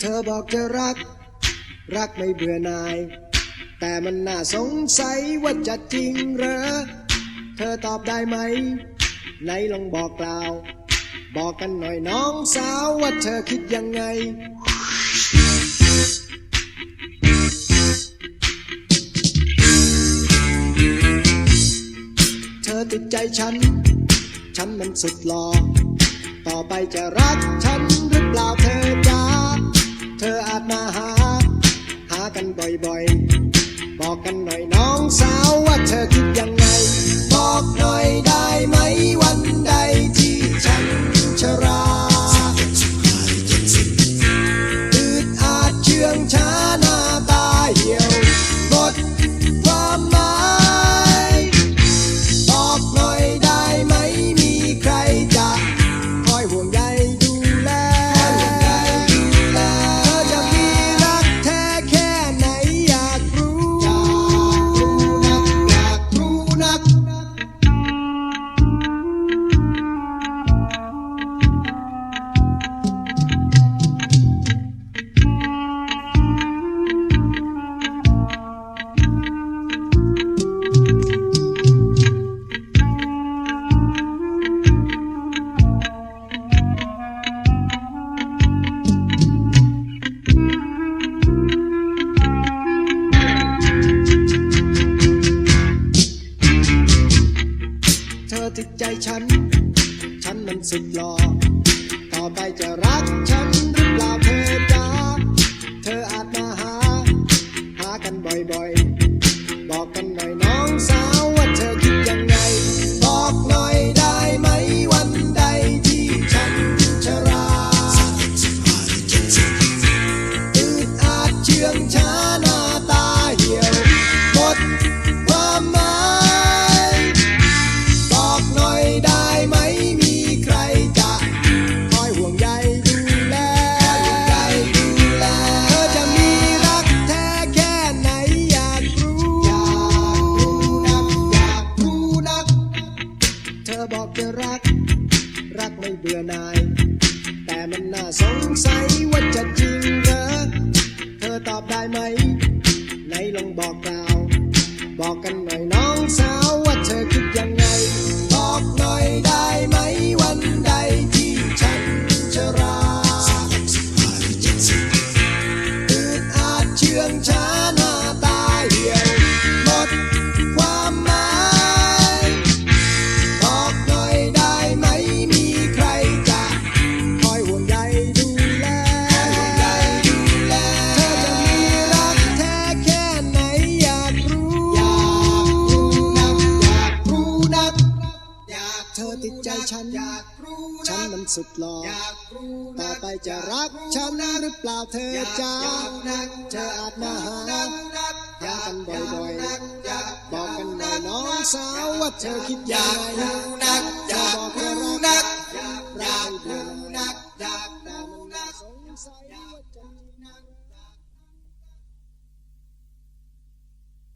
เธอบอกจะรัก รักไม่เบื่อนาย แต่มันน่าสงสัยว่าจะจริงเหรอ เธอตอบได้ไหม ไหนลองบอกกล่าว บอกกันหน่อยน้องสาวว่าเธอคิดยังไงเธอติดใจฉัน ฉันมันสุดหล่อ ต่อไปจะรักฉันหรือเปล่าเธอจ้า เธออาจมาหา หากันบ่อยๆ บอกกันหน่อยน้องสาวว่าเธอคิดยังไง บอกหน่อยได้ เธอติดใจฉัน ฉันมันสุดหล่อต่อไปจะรักฉัน เธอบอกจะรัก รักไม่เบื่อหน่าย แต่มันน่าสงสัย ฉันอยากรู้ฉันมันสุดหล่ออยากรู้ต่อไปจะรักฉันหรือเปล่าเธอจ้าเธออาจมาหาหากันบ่อยๆ บอกกันหน่อยน้องสาวว่าเธอคิดยังไงเธอบอกว่ารักรักไม่เบื่อหน่ายแต่มันน่าสงสัยว่าจะมีนัก